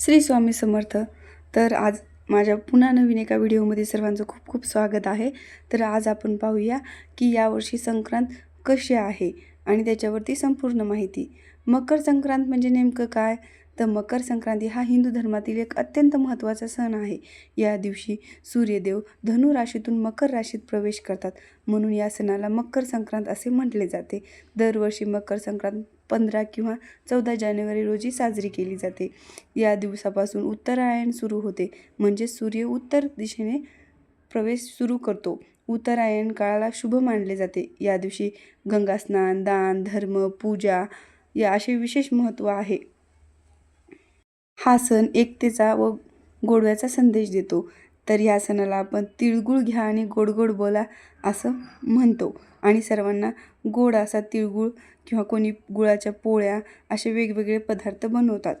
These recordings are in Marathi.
श्री स्वामी समर्थ. तर आज माझ्या पुन्हा नवीन एका व्हिडिओमध्ये सर्वांचं खूप खूप स्वागत आहे. तर आज आपण पाहूया की यावर्षी संक्रांत कशी आहे आणि त्याच्यावरती संपूर्ण माहिती. मकर संक्रांत म्हणजे नेमकं काय? तर मकर संक्रांती हा हिंदू धर्मातील एक अत्यंत महत्त्वाचा सण आहे. या दिवशी सूर्यदेव धनु राशीतून मकर राशीत प्रवेश करतात. म्हणून या सणाला मकर संक्रांत असे म्हटले जाते. दरवर्षी मकर संक्रांत पंधरा किंवा चौदा जानेवारी रोजी साजरी केली जाते. या दिवसापासून उत्तरायण सुरू होते. म्हणजे सूर्य उत्तर दिशेने प्रवेश सुरू करतो. उत्तरायण काळाला शुभ मानले जाते. या दिवशी गंगास्नान दान धर्म पूजा या असे विशेष महत्त्व आहे. हा सण एकतेचा व गोडव्याचा संदेश देतो. तर ह्या सणाला आपण तिळगुळ घ्या आणि गोड गोड बोला असं म्हणतो. आणि सर्वांना गोड असा तिळगुळ किंवा कोणी गुळाच्या पोळ्या असे वेगवेगळे पदार्थ बनवतात.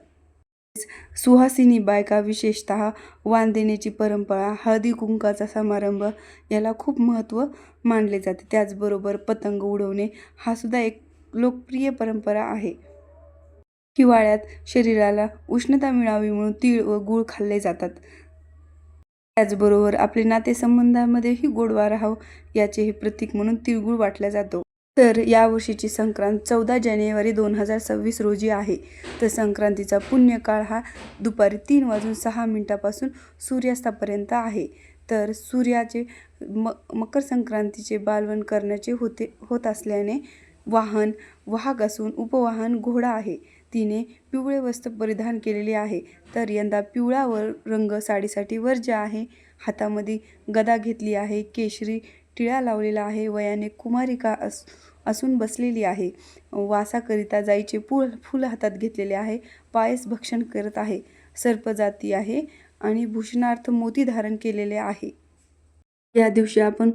सुहासिनी बायका विशेषत वाण देण्याची परंपरा हळदी कुंकाचा समारंभ याला खूप महत्त्व मानले जाते. त्याचबरोबर पतंग उडवणे हा सुद्धा एक लोकप्रिय परंपरा आहे. हिवाळ्यात शरीराला उष्णता मिळावी म्हणून तीळ व गूळ खाल्ले जातात. त्याचबरोबर आपले नातेसंबंधामध्येही गोडवा राहावं याचे हे प्रतीक म्हणून तिळगुळ वाटला जातो. तर यावर्षीची संक्रांत चौदा जानेवारी दोन हजार सव्वीस रोजी आहे. तर संक्रांतीचा पुण्यकाळ हा दुपारी तीन वाजून सहा मिनिटापासून सूर्यास्तापर्यंत आहे. तर सूर्याचे म मकर संक्रांतीचे बालवण करण्याचे होते होत असल्याने वाहन वाहक असून उपवाहन घोडा आहे. तिने पिवळे वस्त्र परिधान केलेले आहे. तर यंदा पिवळा वर रंग साडीसाठी वर्ज्य आहे. हातामध्ये गदा घेतली आहे. केशरी टिळा लावलेला आहे. वयाने कुमारिका अस असून बसलेली आहे. वासाकरिता जाईचे फूल फूल हातात घेतलेले आहे. पायस भक्षण करत आहे. सर्पजाती आहे आणि भूषणार्थ मोती धारण केलेले आहे. या दिवशी आपण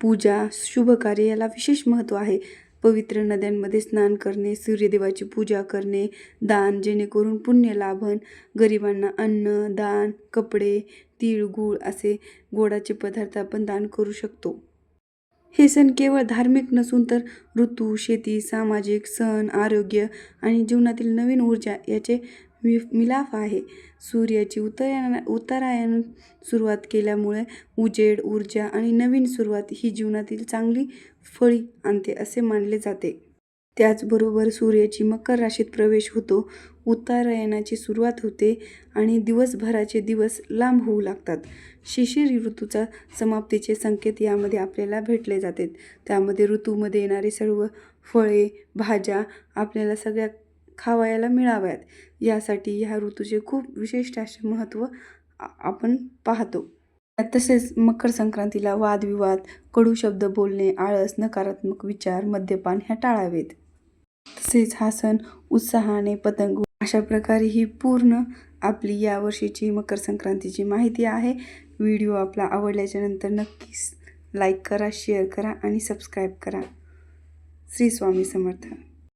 पूजा शुभ कार्य याला विशेष महत्त्व आहे. पवित्र नद्यांमध्ये स्नान करणे सूर्यदेवाची पूजा करणे दान जेणेकरून पुण्य लाभन गरिबांना अन्न दान कपडे तीळ गूळ असे गोडाचे पदार्थ आपण दान करू शकतो. हे सण केवळ धार्मिक नसून तर ऋतू शेती सामाजिक सण आरोग्य आणि जीवनातील नवीन ऊर्जा याचे मि मिलाफ आहे. सूर्याची उत्तरायण उतरायण सुरुवात केल्यामुळे उजेड ऊर्जा आणि नवीन सुरुवात ही जीवनातील चांगली फळी आणते असे मानले जाते. त्याचबरोबर सूर्याची मकर राशीत प्रवेश होतो उत्तरायणाची सुरुवात होते आणि दिवसभराचे दिवस लांब होऊ लागतात. शिशिर ऋतूचा समाप्तीचे संकेत यामध्ये आपल्याला भेटले जातात. त्यामध्ये ऋतूमध्ये येणारे सर्व फळे भाज्या आपल्याला सगळ्या खावायला मिळाव्यात. यासाठी ह्या ऋतूचे खूप विशिष्ट असे महत्त्व आपण पाहतो. तसेच मकर संक्रांतीला वादविवाद कडू शब्द बोलणे आळस नकारात्मक विचार मद्यपान ह्या टाळावेत. तसेच हा सण उत्साहाने पतंग अशा प्रकारे ही पूर्ण आपली या वर्षीची मकर संक्रांतीची माहिती आहे. व्हिडिओ आपला आवडल्याच्या नंतर नक्कीच लाईक करा शेअर करा आणि सबस्क्राईब करा. श्री स्वामी समर्थ.